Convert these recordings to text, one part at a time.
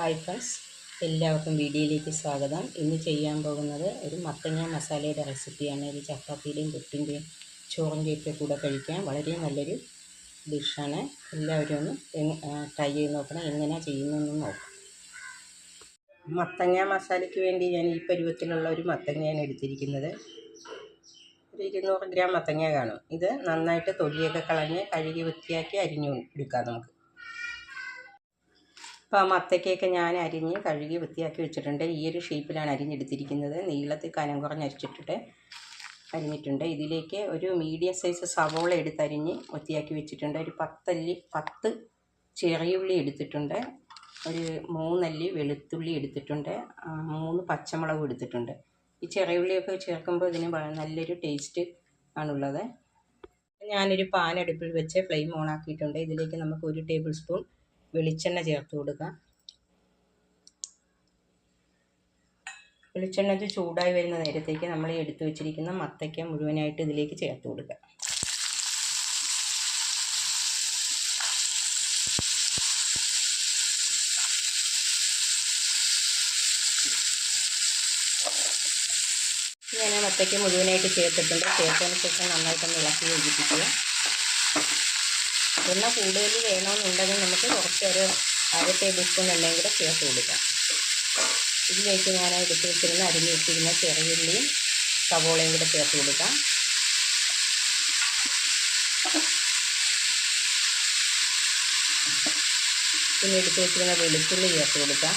Hi friends എല്ലാവർക്കും വീഡിയോയിലേക്ക് സ്വാഗതം. ഇന്ന് ചെയ്യാൻ പോകുന്നത് ഒരു മത്തങ്ങ മസാലയുടെ റെസിപ്പിയാണ്. ഇത് ചപ്പാത്തിയുടെയും പുട്ടിന്റെയും ചോറിന്റെയും ഒക്കെ കൂടെ കഴിക്കാൻ വളരെ നല്ലൊരു ഡിഷാണ്. എല്ലാവരും ഒന്ന് ട്രൈ ചെയ്ത് നോക്കണം. എങ്ങനെയാണ് ചെയ്യുന്നതെന്ന് നോക്കാം. മത്തങ്ങ മസാലയ്ക്ക് വേണ്ടി ഞാൻ ഈ പരുവത്തിലുള്ള ഒരു മത്തങ്ങയാണ് എടുത്തിരിക്കുന്നത്. ഒരു ഇരുന്നൂറ് ഗ്രാം മത്തങ്ങ കാണും. ഇത് നന്നായിട്ട് തൊലിയൊക്കെ കളഞ്ഞ് കഴുകി വൃത്തിയാക്കി അരിഞ്ഞു എടുക്കാം നമുക്ക്. അപ്പോൾ മത്തയ്ക്കൊക്കെ ഞാൻ അരിഞ്ഞ് കഴുകി വൃത്തിയാക്കി വെച്ചിട്ടുണ്ട്. ഈ ഒരു ഷേപ്പിലാണ് അരിഞ്ഞെടുത്തിരിക്കുന്നത്. നീളത്തിൽ കനം കുറഞ്ഞ് അരിച്ചിട്ടിട്ട് അരിഞ്ഞിട്ടുണ്ട്. ഇതിലേക്ക് ഒരു മീഡിയം സൈസ് സവോള എടുത്തരിഞ്ഞ് വൃത്തിയാക്കി വെച്ചിട്ടുണ്ട്. ഒരു പത്തല്ലി പത്ത് ചെറിയുള്ളി എടുത്തിട്ടുണ്ട്. ഒരു മൂന്നല്ലി വെളുത്തുള്ളി എടുത്തിട്ടുണ്ട്. മൂന്ന് പച്ചമുളകും എടുത്തിട്ടുണ്ട്. ഈ ചെറിയുള്ളിയൊക്കെ ചേർക്കുമ്പോൾ ഇതിന് നല്ലൊരു ടേസ്റ്റ് ആണുള്ളത്. ഞാനൊരു പാൻ അടുപ്പിൽ വെച്ച് ഫ്ലെയിം ഓൺ ആക്കിയിട്ടുണ്ട്. ഇതിലേക്ക് നമുക്ക് ഒരു ടേബിൾ സ്പൂൺ വെളിച്ചെണ്ണ ചേർത്ത് കൊടുക്കുക. വെളിച്ചെണ്ണ ഇത് ചൂടായി വരുന്ന നേരത്തേക്ക് നമ്മൾ ഈ എടുത്തു വെച്ചിരിക്കുന്ന മത്തയ്ക്ക മുഴുവനായിട്ട് ഇതിലേക്ക് ചേർത്ത് കൊടുക്കുക. ഞാൻ മത്തയ്ക്ക മുഴുവനായിട്ട് ചേർത്തിട്ടുണ്ട്. ചേർത്തതിന് ശേഷം നന്നായിട്ടൊന്ന് ഇളക്കി യോജിപ്പിക്കുക. എണ്ണ കൂടുതൽ വേണമെന്നുണ്ടെങ്കിൽ നമുക്ക് കുറച്ചൊരു അര ടേബിൾ സ്പൂൺ എണ്ണയും കൂടെ ചേർത്ത് കൊടുക്കാം. ഇതിലേക്ക് ഞാൻ എടുത്ത് വെച്ചിരുന്ന അരിഞ്ഞ് വെച്ചിരുന്ന ചെറിയുള്ളിയും സവോളയും കൂടെ ചേർത്ത് കൊടുക്കാം. പിന്നെ എടുത്ത് വെച്ചിരുന്ന വെളുത്തുള്ളി ചേർത്ത് കൊടുക്കാം.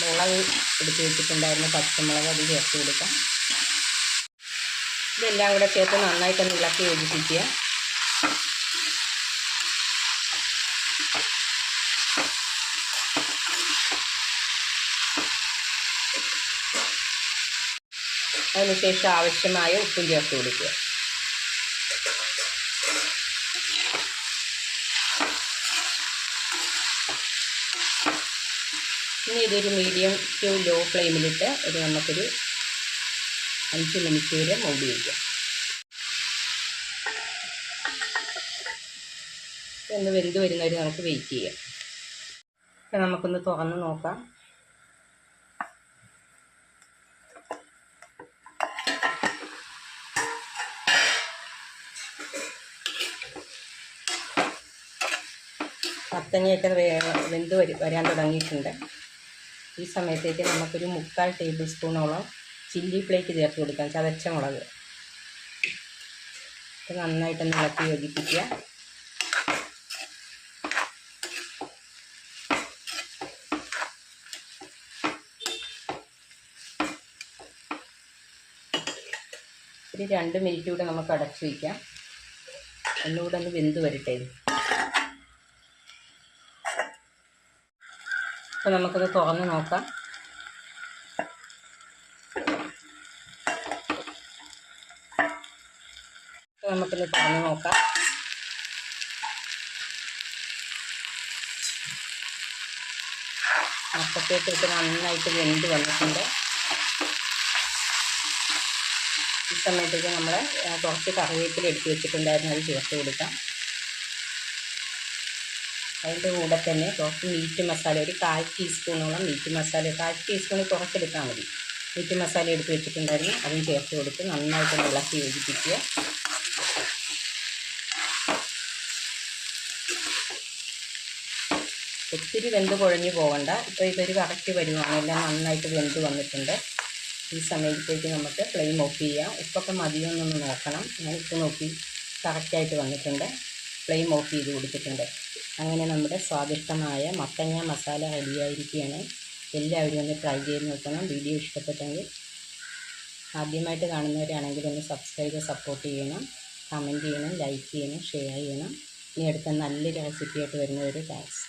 മുളക് എടുത്ത് വെച്ചിട്ടുണ്ടായിരുന്ന പച്ചമുളക് അത് ചേർത്ത് കൊടുക്കാം. ഇതെല്ലാം കൂടെ ചേർത്ത് നന്നായിട്ടൊന്ന് ഇളക്കി യോജിപ്പിക്കുക. അതിനുശേഷം ആവശ്യമായ ഉപ്പും ചേർത്ത് കൊടുക്കുക. ഇനി ഇതൊരു മീഡിയം ടു ലോ ഫ്ലെയിമിലിട്ട് ഒരു നമുക്കൊരു അഞ്ച് മിനിറ്റ് വരെ മൂടി വയ്ക്കാം ഒന്ന് വെന്ത് വരുന്നവരെ നമുക്ക് വെയിറ്റ് ചെയ്യാം. നമുക്കൊന്ന് തുറന്ന് നോക്കാം. മത്തങ്ങയൊക്കെ വെന്ത് വരാൻ തുടങ്ങിയിട്ടുണ്ട്. ഈ സമയത്തേക്ക് നമുക്കൊരു മുക്കാൽ ടേബിൾ സ്പൂണോളം ചില്ലി ഫ്ലേക്ക് ചേർത്ത് കൊടുക്കാം ചതച്ച മുളക്. നന്നായിട്ടൊന്ന് ഇളക്കി യോജിപ്പിക്കുക. ഒരു രണ്ട് മിനിറ്റ് കൂടെ നമുക്ക് അടച്ചു വയ്ക്കാം. ഒന്നുകൂടെ ഒന്ന് വെന്ത് വരട്ടെ അപ്പോൾ നമുക്കത് തുറന്ന് നോക്കാം. നമുക്കൊന്ന് തുറന്ന് നോക്കാം. അപ്പത്തേക്കൊക്കെ നന്നായിട്ട് വെന്ത് വന്നിട്ടുണ്ട്. ഈ സമയത്തേക്ക് നമ്മൾ കുറച്ച് കറിവേപ്പില എടുത്ത് വെച്ചിട്ടുണ്ടായിരുന്നു. അത് ചേർത്ത് കൊടുക്കാം. അതിന്റെ കൂടെ തന്നെ കുറച്ച് മീറ്റ് മസാല ഒരു കാൽ ടീസ്പൂണോളം മീറ്റ് മസാല കാൽ ടീസ്പൂണിൽ കുറച്ചെടുത്താൽ മതി. മീറ്റ് മസാല എടുത്ത് വെച്ചിട്ടുണ്ടായിരുന്നു. അതും ചേർത്ത് കൊടുത്ത് നന്നായിട്ട് ഇളക്കി യോജിപ്പിക്കുക. ഒത്തിരി വെന്ത് കുഴഞ്ഞു പോകണ്ട ഇപ്പോൾ ഇതൊരു കറക്റ്റ് വരുവാണ് എല്ലാം നന്നായിട്ട് വെന്ത് വന്നിട്ടുണ്ട്. ഈ സമയത്തേക്ക് നമുക്ക് ഫ്ലെയിം ഓഫ് ചെയ്യാം. ഉപ്പൊക്കെ മതിയൊന്നൊന്ന് നോക്കണം. ഞാൻ ഉപ്പ് നോക്കി കറക്റ്റായിട്ട് വന്നിട്ടുണ്ട്. ഫ്ലെയിം ഓഫ് ചെയ്ത് കൊടുത്തിട്ടുണ്ട്. അങ്ങനെ നമ്മുടെ സ്വാദിഷ്ടമായ മത്തങ്ങ മസാല റെഡിയായിരിക്കുകയാണ് എല്ലാവരും ഒന്ന് ട്രൈ ചെയ്ത് നോക്കണം. വീഡിയോ ഇഷ്ടപ്പെട്ടെങ്കിൽ ആദ്യമായിട്ട് കാണുന്നവരാണെങ്കിൽ ഒന്ന് സബ്സ്ക്രൈബ് സപ്പോർട്ട് ചെയ്യണം. കമന്റ് ചെയ്യണം ലൈക്ക് ചെയ്യണം ഷെയർ ചെയ്യണം. ഇനി അടുത്ത നല്ലൊരു റെസിപ്പിയായിട്ട് വരുന്നവർ താങ്ക്സ്